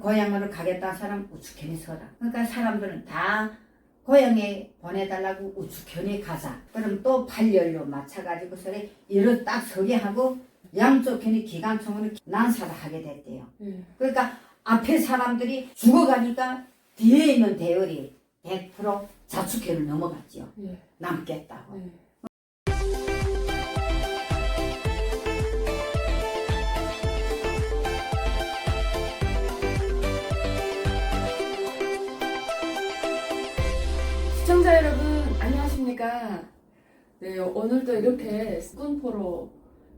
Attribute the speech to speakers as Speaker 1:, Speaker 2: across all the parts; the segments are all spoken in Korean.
Speaker 1: 고향으로 가겠다 사람 우측현에 서라. 그러니까 사람들은 다 고향에 보내달라고 우측현에 가자. 그럼 또 팔열로 맞춰가지고 서래 이를 딱 서게 하고 양쪽 편이 기관총으로 난사를 하게 됐대요.
Speaker 2: 예.
Speaker 1: 그러니까 앞에 사람들이 죽어가니까 뒤에 있는 대열이 100% 자축현을 넘어갔지요.
Speaker 2: 예.
Speaker 1: 남겠다고.
Speaker 2: 예. 네 오늘도 이렇게 꿈포로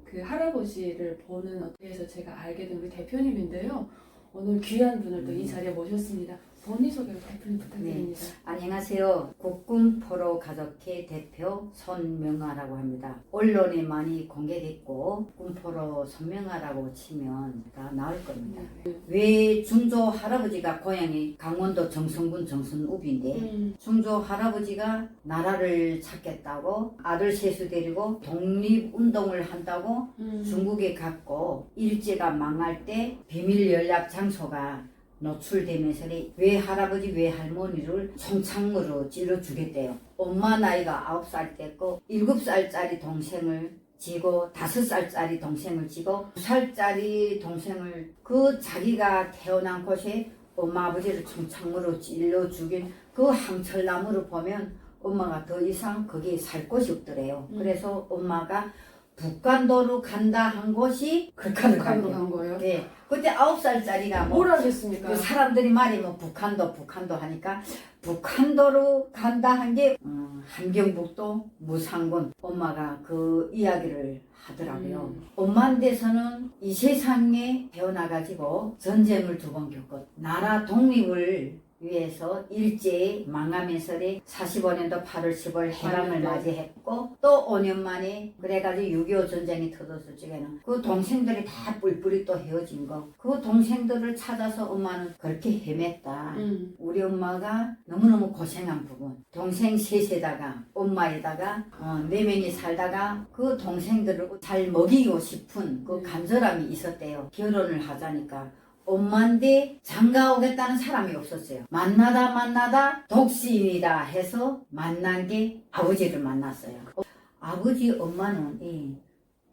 Speaker 2: 그 할아버지를 보는 어떻게 해서 제가 알게 된 우리 대표님인데요. 오늘 귀한 분을 또 이 자리에 모셨습니다. 본인 소개 대표님 부탁드립니다.
Speaker 1: 안녕하세요. 국군포로 가족회 대표 손명아라고 합니다. 언론에 많이 공개됐고 군포로 손명아라고 치면 다 나올 겁니다. 왜 중조 할아버지가 고향이 강원도 정선군 정선읍인데
Speaker 2: 음,
Speaker 1: 중조 할아버지가 나라를 찾겠다고 아들 세수 데리고 독립운동을 한다고
Speaker 2: 음,
Speaker 1: 중국에 갔고 일제가 망할 때 비밀 연락 장소가 노출되면서 왜 할아버지 왜 할머니를 총창으로 찔러 주겠대요. 엄마 나이가 아홉 살 때고 일곱 살짜리 동생을 지고 다섯 살짜리 동생을 지고 두 살짜리 동생을 그 자기가 태어난 곳에 엄마 아버지를 총창으로 찔러 죽인 그 항철나무를 보면 엄마가 더 이상 거기에 살 곳이 없더래요.
Speaker 2: 음.
Speaker 1: 그래서 엄마가 북간도로 간다 한 곳이
Speaker 2: 북한으로.
Speaker 1: 간
Speaker 2: 거예요?
Speaker 1: 네. 그때 아홉 살짜리가
Speaker 2: 뭐뭘 하겠습니까?
Speaker 1: 그 사람들이 말이 뭐 북한도 북한도 하니까 북한도로 간다 한게 음, 함경북도 무상군 엄마가 그 이야기를 하더라고요.
Speaker 2: 음.
Speaker 1: 엄마한테서는 이 세상에 태어나가지고 전쟁을 두 번 겪었. 나라 독립을 위해서 일제히 망하면서 45년도 8월 10월 해방을
Speaker 2: 네.
Speaker 1: 맞이했고 또 5년 만에 그래가지고 6.25 전쟁이 터졌을 적에는 그 동생들이 다 뿔뿔이 또 헤어진 거 그 동생들을 찾아서 엄마는 그렇게 헤맸다.
Speaker 2: 음,
Speaker 1: 우리 엄마가 너무너무 고생한 부분. 동생 셋에다가 엄마에다가 어, 네 명이 살다가 그 동생들을 잘 먹이고 싶은 그
Speaker 2: 음.
Speaker 1: 간절함이 있었대요. 결혼을 하자니까 엄마인데 장가 오겠다는 사람이 없었어요. 만나다 만나다 독신이다 해서 만난 게 아버지를 만났어요. 어, 아버지 엄마는 이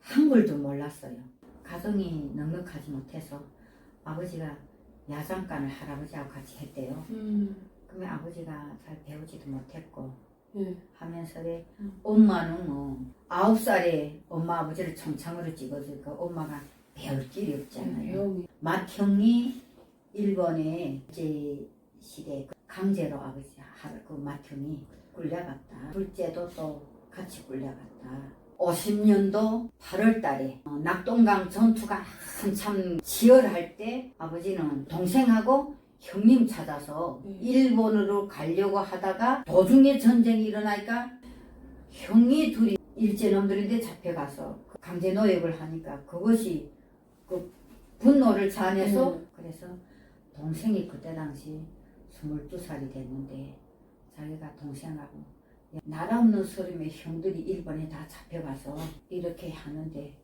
Speaker 1: 한글도 몰랐어요. 가정이 넉넉하지 못해서 아버지가 야장간을 할아버지하고 같이 했대요.
Speaker 2: 음,
Speaker 1: 그러면 아버지가 잘 배우지도 못했고
Speaker 2: 예.
Speaker 1: 하면서
Speaker 2: 음.
Speaker 1: 엄마는 뭐 아홉 살에 엄마 아버지를 총창으로 찍어주니까 엄마가 배울 길이 없잖아요. 맏형이 일본의 일제 시대 그 강제로 아버지 할- 그 맏형이 굴려갔다. 둘째도 또 같이 굴려갔다. 50년도 8월 달에 어, 낙동강 전투가 한참 치열할 때 아버지는 동생하고 형님 찾아서
Speaker 2: 네.
Speaker 1: 일본으로 가려고 하다가 도중에 전쟁이 일어나니까 형이 둘이 일제놈들인데 잡혀가서 그 강제 노역을 하니까 그것이 그 분노를 자아내서
Speaker 2: 네.
Speaker 1: 그래서 동생이 그때 당시 22살이 됐는데 자기가 동생하고 나라 없는 소림의 형들이 일본에 다 잡혀가서 이렇게 하는데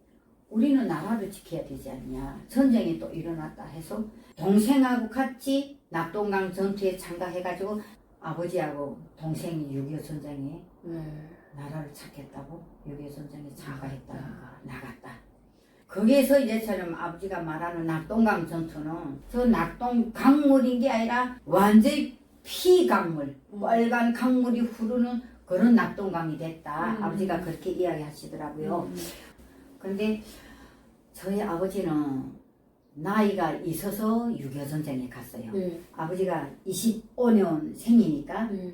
Speaker 1: 우리는 나라를 지켜야 되지 않냐 전쟁이 또 일어났다 해서 동생하고 같이 낙동강 전투에 참가해가지고 아버지하고 동생이 6.25 전쟁에
Speaker 2: 네.
Speaker 1: 나라를 찾겠다고 6.25 전쟁에 참가했다는 거 나갔다. 거기에서 이제처럼 아버지가 말하는 낙동강 전투는 저 낙동 강물인 게 아니라 완전히 피강물,
Speaker 2: 음.
Speaker 1: 빨간 강물이 흐르는 그런 낙동강이 됐다.
Speaker 2: 음.
Speaker 1: 아버지가 그렇게 이야기하시더라고요.
Speaker 2: 음,
Speaker 1: 그런데 저희 아버지는 나이가 있어서 6.25 전쟁에 갔어요.
Speaker 2: 네.
Speaker 1: 아버지가 25년 생이니까
Speaker 2: 네.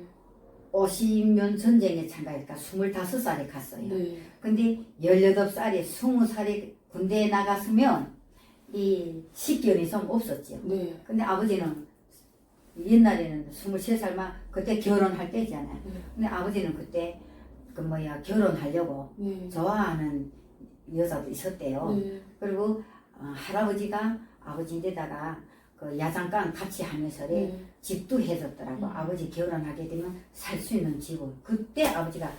Speaker 1: 50년 전쟁에 참가했니까 25살에 갔어요.
Speaker 2: 네.
Speaker 1: 근데 18살에 20살에 군대에 나갔으면 이 식견이 좀 없었죠.
Speaker 2: 네.
Speaker 1: 근데 아버지는 옛날에는 23살만 그때 결혼할 때잖아요.
Speaker 2: 네.
Speaker 1: 근데 아버지는 그때 그 뭐야 결혼하려고
Speaker 2: 네.
Speaker 1: 좋아하는 여자도 있었대요.
Speaker 2: 네.
Speaker 1: 그리고 어, 할아버지가 아버지인데다가 그 야장간 같이 하면서
Speaker 2: 네.
Speaker 1: 집도 해줬더라고.
Speaker 2: 음.
Speaker 1: 아버지 결혼하게 되면 살 수 있는 집을. 그때 아버지가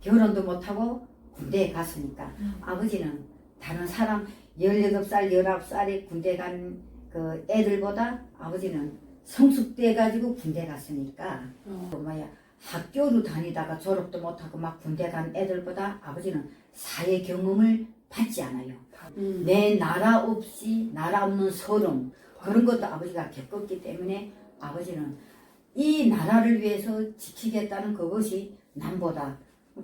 Speaker 1: 결혼도 못하고 군대에 갔으니까
Speaker 2: 음.
Speaker 1: 아버지는 다른 사람 18살, 19살에 군대 간 그 애들보다 아버지는 성숙돼 가지고 군대 갔으니까
Speaker 2: 어.
Speaker 1: 그 뭐야 학교로 다니다가 졸업도 못하고 막 군대 간 애들보다 아버지는 사회 경험을 받지 않아요.
Speaker 2: 음.
Speaker 1: 내 나라 없이 나라 없는 서름 그런 것도 아버지가 겪었기 때문에 아버지는 이 나라를 위해서 지키겠다는 그것이 남보다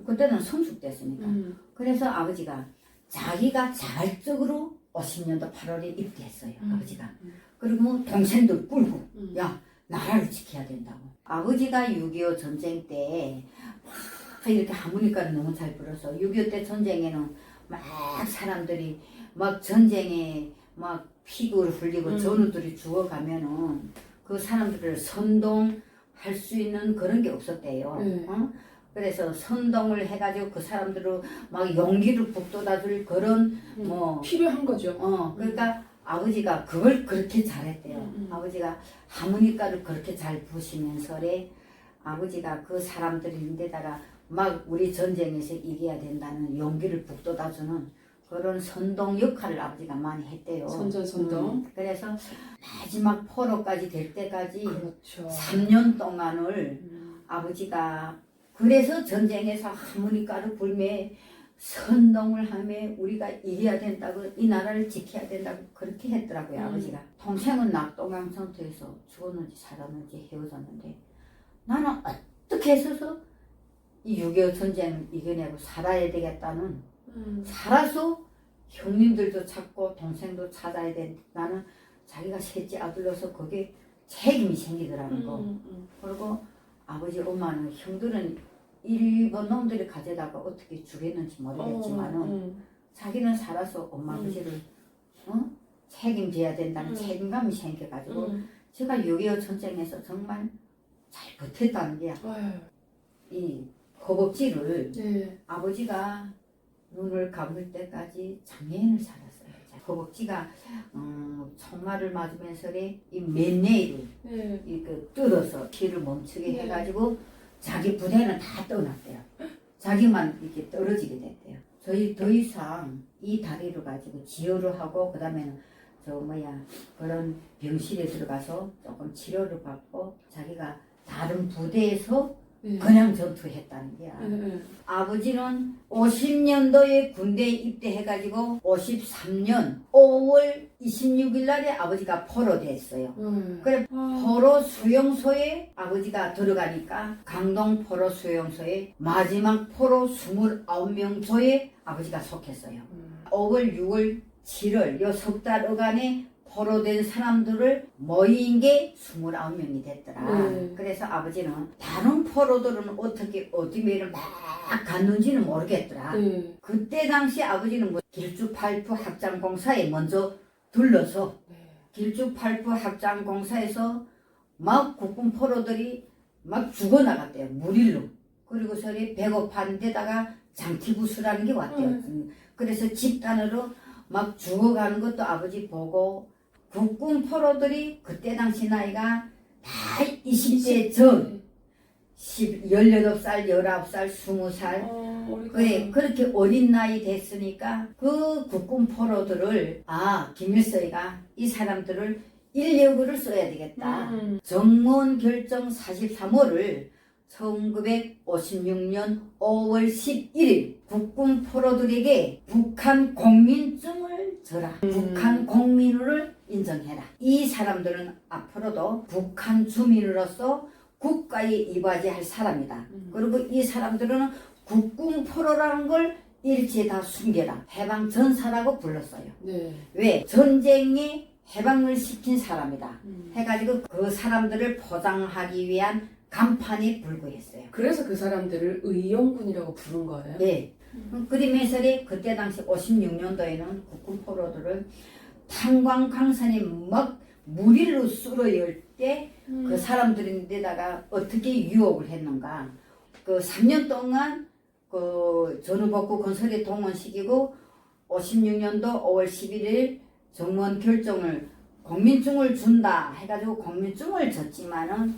Speaker 1: 그때는 성숙됐으니까
Speaker 2: 음.
Speaker 1: 그래서 아버지가 자기가 자발적으로 50년도 8월에 입대했어요
Speaker 2: 음.
Speaker 1: 아버지가
Speaker 2: 음.
Speaker 1: 그리고 뭐 동생들 꿀고
Speaker 2: 음.
Speaker 1: 야 나라를 지켜야 된다고 아버지가 6.25 전쟁 때 막 이렇게 하모니카를 너무 잘 불어서 6.25 때 전쟁에는 막 사람들이 막 전쟁에 막 피를 흘리고
Speaker 2: 음.
Speaker 1: 전우들이 죽어가면은 그 사람들을 선동할 수 있는 그런 게 없었대요.
Speaker 2: 네.
Speaker 1: 어? 그래서 선동을 해가지고 그 사람들을 막 용기를 북돋아줄 그런
Speaker 2: 음.
Speaker 1: 뭐
Speaker 2: 필요한 거죠.
Speaker 1: 어, 그러니까 아버지가 그걸 그렇게 잘했대요.
Speaker 2: 음, 음.
Speaker 1: 아버지가 하모니카를 그렇게 잘 부시면서래 아버지가 그 사람들인데다가 막 우리 전쟁에서 이겨야 된다는 용기를 북돋아주는 그런 선동 역할을 아버지가 많이 했대요.
Speaker 2: 선전 선동.
Speaker 1: 음, 그래서 마지막 포로까지 될 때까지
Speaker 2: 그렇죠.
Speaker 1: 3년 동안을
Speaker 2: 음.
Speaker 1: 아버지가 그래서 전쟁에서 하모니카를 불매 선동을 하며 우리가 이겨야 된다고 이 나라를 지켜야 된다고 그렇게 했더라고요
Speaker 2: 음.
Speaker 1: 아버지가 동생은 낙동강 전투에서 죽었는지 살았는지 헤어졌는데 나는 어떻게 해서서 이6.25 전쟁을 이겨내고 살아야 되겠다는
Speaker 2: 음.
Speaker 1: 살아서 형님들도 찾고 동생도 찾아야 돼 나는 자기가 셋째 아들로서 거기에 책임이 생기더라는 거
Speaker 2: 음. 음.
Speaker 1: 그리고 아버지 엄마는 형들은 일본 놈들이 가져다가 어떻게 죽였는지 모르겠지만은
Speaker 2: 어, 음.
Speaker 1: 자기는 살아서 엄마
Speaker 2: 음.
Speaker 1: 아버지를 어? 책임져야 된다는
Speaker 2: 음.
Speaker 1: 책임감이 생겨가지고
Speaker 2: 음.
Speaker 1: 제가 6.25 전쟁에서 정말 잘 버텼다는 게
Speaker 2: 아유.
Speaker 1: 이 허벅지를
Speaker 2: 네.
Speaker 1: 아버지가 눈을 감을 때까지 장애인을 살았어요. 자, 허벅지가 음, 총알을 맞으면서 이 맨네일을
Speaker 2: 네.
Speaker 1: 이그 뜯어서 피를 멈추게
Speaker 2: 네.
Speaker 1: 해가지고 자기 부대는 다 떠났대요. 자기만 이렇게 떨어지게 됐대요. 저희 더 이상 이 다리를 가지고 지혈을 하고 그 다음에는 저 뭐야 그런 병실에 들어가서 조금 치료를 받고 자기가 다른 부대에서
Speaker 2: 네.
Speaker 1: 그냥 전투했다는 거야.
Speaker 2: 네. 네.
Speaker 1: 아버지는 50년도에 군대에 입대해가지고 53년 5월 26일 날에 아버지가 포로 됐어요.
Speaker 2: 네.
Speaker 1: 그래,
Speaker 2: 아.
Speaker 1: 포로 수용소에 아버지가 들어가니까 강동 포로 수용소에 마지막 포로 29명 조에 아버지가 속했어요.
Speaker 2: 음.
Speaker 1: 5월, 6월, 7월 요 석 달 어간에 포로된 사람들을 모인 게 29명이 됐더라.
Speaker 2: 네.
Speaker 1: 그래서 아버지는 다른 포로들은 어떻게 어디 매를 막 갔는지는 모르겠더라.
Speaker 2: 네.
Speaker 1: 그때 당시 아버지는 뭐 길주 팔부 학장공사에 먼저 들러서
Speaker 2: 네.
Speaker 1: 길주 팔부 학장공사에서 막 국군 포로들이 막 죽어나갔대요. 무릴로. 그리고 서리 배고픈 데다가 장티부수라는 게 왔대요.
Speaker 2: 음.
Speaker 1: 음, 그래서 집단으로 막 죽어가는 것도 아버지 보고 국군 포로들이 그때 당시 나이가 다 20대 전. 10, 18살, 19살, 20살.
Speaker 2: 어,
Speaker 1: 그래 그렇게 어린 나이 됐으니까 그 국군 포로들을 아 김일성이가 이 사람들을 인력으로 써야 되겠다.
Speaker 2: 음.
Speaker 1: 정무원 결정 43호를 1956년 5월 11일 국군 포로들에게 북한 국민증을 줘라.
Speaker 2: 음.
Speaker 1: 북한 국민을 인정해라. 이 사람들은 앞으로도 북한 주민으로서 국가에 이바지할 사람이다.
Speaker 2: 음.
Speaker 1: 그리고 이 사람들은 국군 포로라는 걸 일제에 다 숨겨라. 해방 전사라고 불렀어요.
Speaker 2: 네.
Speaker 1: 왜? 전쟁에 해방을 시킨 사람이다.
Speaker 2: 음.
Speaker 1: 해가지고 그 사람들을 포장하기 위한 간판이 불구했어요.
Speaker 2: 그래서 그 사람들을 의용군이라고 부른 거예요.
Speaker 1: 네. 그러면서 그때 당시 56년도에는 국군 포로들을 탄광 강산에 막 무리로 쓸어열 때 그
Speaker 2: 음.
Speaker 1: 사람들인데다가 어떻게 유혹을 했는가. 그 3년 동안 그 전후복구 건설에 동원시키고 56년도 5월 11일 정무원 결정을 국민증을 준다 해가지고 국민증을 줬지만은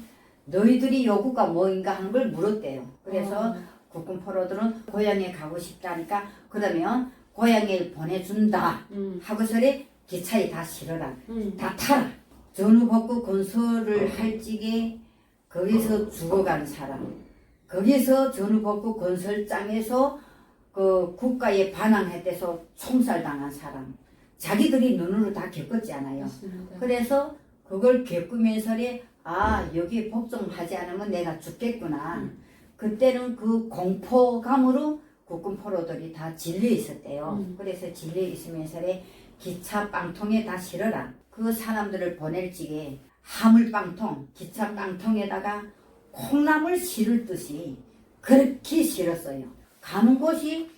Speaker 1: 너희들이 요구가 뭐인가 하는 걸 물었대요. 그래서
Speaker 2: 어.
Speaker 1: 국군 포로들은 고향에 가고 싶다니까 그러면 고향에 보내준다
Speaker 2: 음.
Speaker 1: 하고서리 기차에 다 실어라.
Speaker 2: 음.
Speaker 1: 다 타라. 전후복구 건설을 할 적에 거기서 죽어간 사람, 거기서 전후복구 건설장에서 그 국가에 반항했대서 총살당한 사람, 자기들이 눈으로 다 겪었잖아요.
Speaker 2: 맞습니다.
Speaker 1: 그래서 그걸 겪으면서 아 여기 복종하지 않으면 내가 죽겠구나.
Speaker 2: 음.
Speaker 1: 그때는 그 공포감으로 국군 포로들이 다 질려 있었대요.
Speaker 2: 음.
Speaker 1: 그래서 질려 있으면서 기차 빵통에 다 실어라. 그 사람들을 보낼 적에 화물 빵통, 기차 빵통에다가 콩나물 실을 듯이 그렇게 실었어요. 가는 곳이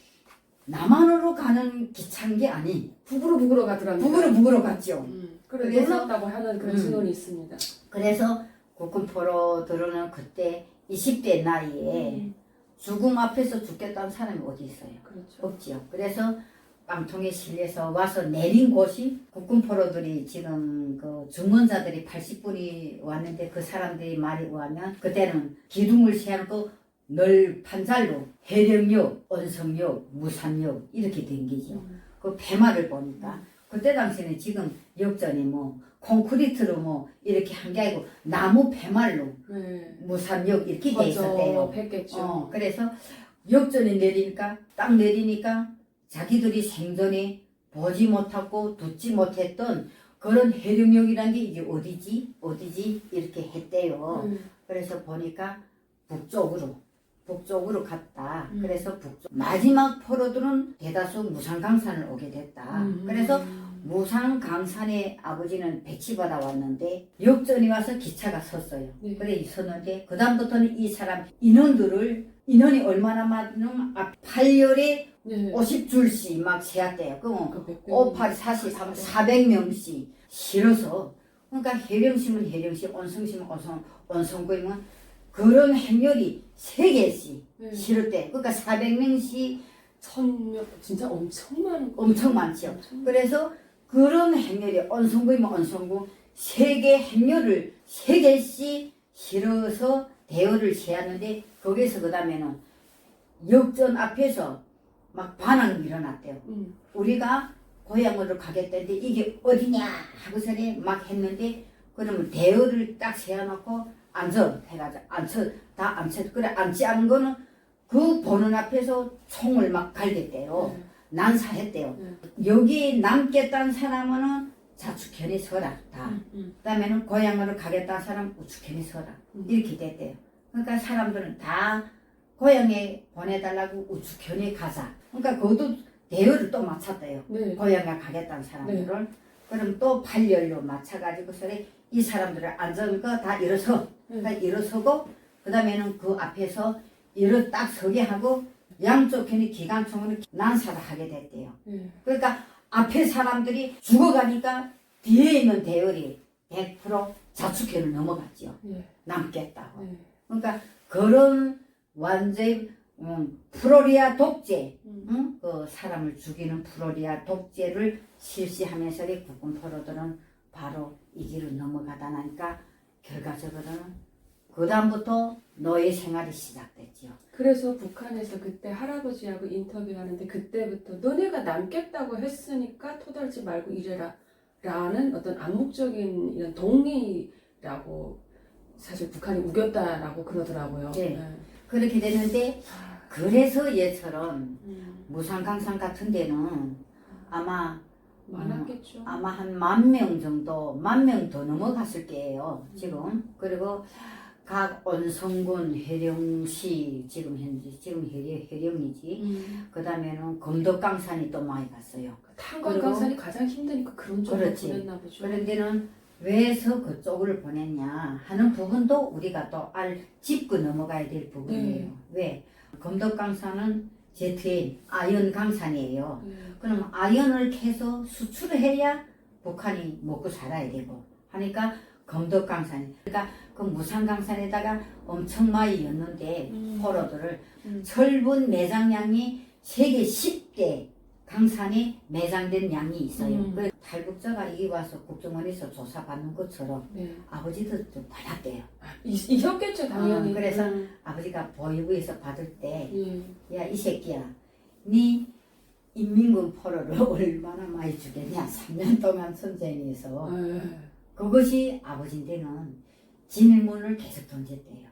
Speaker 1: 남한으로 가는 기차인 게 아니
Speaker 2: 북으로 북으로 가더라고요.
Speaker 1: 북으로 북으로 갔죠.
Speaker 2: 음. 그래
Speaker 1: 그래서-
Speaker 2: 놀랍다고 하는 그런
Speaker 1: 음.
Speaker 2: 증언이 있습니다.
Speaker 1: 그래서 국군 포로들은 그때 20대 나이에
Speaker 2: 음.
Speaker 1: 죽음 앞에서 죽겠다는 사람이 어디 있어요?
Speaker 2: 그렇죠.
Speaker 1: 없지요. 그래서 빵통에 실려서 와서 내린 곳이 국군 포로들이 지금 그 증언자들이 80분이 왔는데 그 사람들이 말이 오하면 그때는 기둥을 세워놓고 늘 판잘로 해령역, 언성역, 무산역 이렇게 된 게죠.
Speaker 2: 음.
Speaker 1: 그 배말을 보니까 그때 당시에는 지금 역전이 뭐 콘크리트로 뭐 이렇게 한 게 아니고 나무 배말로
Speaker 2: 네.
Speaker 1: 무산역 이렇게 돼. 있었대요.
Speaker 2: 뵀겠죠.
Speaker 1: 어, 그래서 역전이 내리니까 딱 내리니까 자기들이 생전에 보지 못하고 듣지 못했던 그런 해령역이란 게 이게 어디지 어디지 이렇게 했대요.
Speaker 2: 음.
Speaker 1: 그래서 보니까 북쪽으로 북쪽으로 갔다.
Speaker 2: 음.
Speaker 1: 그래서 북쪽 마지막 포로들은 대다수 무상강산을 오게 됐다.
Speaker 2: 음.
Speaker 1: 그래서 무상강산에 아버지는 배치받아 왔는데 역전이 와서 기차가 섰어요.
Speaker 2: 네.
Speaker 1: 그래 섰는데 그 다음부터는 이 사람 인원들을 인원이 얼마나 많으면 아, 8열에
Speaker 2: 네.
Speaker 1: 50줄씩 막 세웠대요. 그럼
Speaker 2: 그 백-
Speaker 1: 5, 8, 40, 400명씩 실어서 그러니까 해령심은 해령심, 온성심은 온성, 온성구이면 그런 행렬이 세개씩
Speaker 2: 네.
Speaker 1: 실었대. 그러니까 400명씩
Speaker 2: 천명 진짜 엄청 많은 거.
Speaker 1: 엄청 많죠.
Speaker 2: 엄청
Speaker 1: 그래서 그런 행렬이 온성구이면 온성구 세 개 행렬을 세 개씩 실어서 대열을 세웠는데 거기서 그 다음에는 역전 앞에서 막 반항이 일어났대요.
Speaker 2: 음.
Speaker 1: 우리가 고향으로 가겠다는데 이게 어디냐 하고서는 막 했는데 그러면 대열을 딱 세워놓고 앉아 해가지고 앉혀 다 앉혀 그래 앉지 않은 거는 그 보는 앞에서 총을 막 갈겼대요
Speaker 2: 네.
Speaker 1: 난사했대요
Speaker 2: 네.
Speaker 1: 여기 남겠다는 사람은 좌측편에 서라 다
Speaker 2: 음, 음.
Speaker 1: 그다음에는 고향으로 가겠다는 사람 우측편에 서라
Speaker 2: 음.
Speaker 1: 이렇게 됐대요 그러니까 사람들은 다 고향에 보내달라고 우측편에 가자 그러니까 그것도 대열을 또 맞췄대요
Speaker 2: 네.
Speaker 1: 고향에 가겠다는 사람들을 그럼 또 발열로 맞춰가지고서 이 사람들을 거다 일어서
Speaker 2: 네.
Speaker 1: 다 일어서고 그 다음에는 그 앞에서 일어 딱 서게 하고 양쪽 편이 기관총으로 난사를 하게 됐대요.
Speaker 2: 네.
Speaker 1: 그러니까 앞에 사람들이 죽어가니까 뒤에 있는 대열이 100% 좌측편을 넘어갔죠.
Speaker 2: 네.
Speaker 1: 남겠다고.
Speaker 2: 네.
Speaker 1: 그러니까 그런 완전히 음, 프로리아 독재
Speaker 2: 음.
Speaker 1: 응? 그 사람을 죽이는 프로리아 독재를 실시하면서 이 국군 포로들은 바로 이 길을 넘어가다 나니까 결과적으로는 그 다음부터 노예 생활이 시작됐지요.
Speaker 2: 그래서 북한에서 그때 할아버지하고 인터뷰하는데 그때부터 너네가 남겠다고 했으니까 토달지 말고 이래라 라는 어떤 암묵적인 이런 동의라고 사실 북한이 우겼다라고 그러더라고요.
Speaker 1: 네. 그렇게 됐는데
Speaker 2: 아,
Speaker 1: 그래서 얘처럼
Speaker 2: 음,
Speaker 1: 무상강산 같은 데는 아마
Speaker 2: 많았겠죠.
Speaker 1: 아마 한 만 명 정도, 만 명 더 넘어갔을 게예요. 지금 그리고 각 온성군 해령시 지금 현재 지금 해령, 해령이지.
Speaker 2: 음,
Speaker 1: 그 다음에는 검덕강산이 또 많이 갔어요.
Speaker 2: 탄광강산이 가장 힘드니까 그런 쪽으로. 보냈나 보죠.
Speaker 1: 그런 데는 왜서 그쪽을 보냈냐 하는 부분도 우리가 또 알 짚고 넘어가야 될 부분이에요.
Speaker 2: 네.
Speaker 1: 왜? 검덕강산은 ZN 아연 강산이에요.
Speaker 2: 네.
Speaker 1: 그럼 아연을 캐서 수출을 해야 북한이 먹고 살아야 되고 하니까 검덕강산이 그러니까 그 무산강산에다가 엄청 많이 였는데
Speaker 2: 음.
Speaker 1: 포로들을
Speaker 2: 음.
Speaker 1: 철분 매장량이 세계 10대 강산에 매장된 양이 있어요.
Speaker 2: 음.
Speaker 1: 그 탈북자가 이기 와서 국정원에서 조사받는 것처럼
Speaker 2: 네.
Speaker 1: 아버지도 좀 받았대요.
Speaker 2: 이, 이혔겠죠 당연히.
Speaker 1: 아, 그래서
Speaker 2: 음.
Speaker 1: 아버지가 보육부에서 받을 때
Speaker 2: 예.
Speaker 1: 야이 새끼야 니 인민군 포로를 얼마나 많이 주겠냐 3년 동안 선생에서
Speaker 2: 네.
Speaker 1: 그것이 아버지한테는 질문을 계속 던졌대요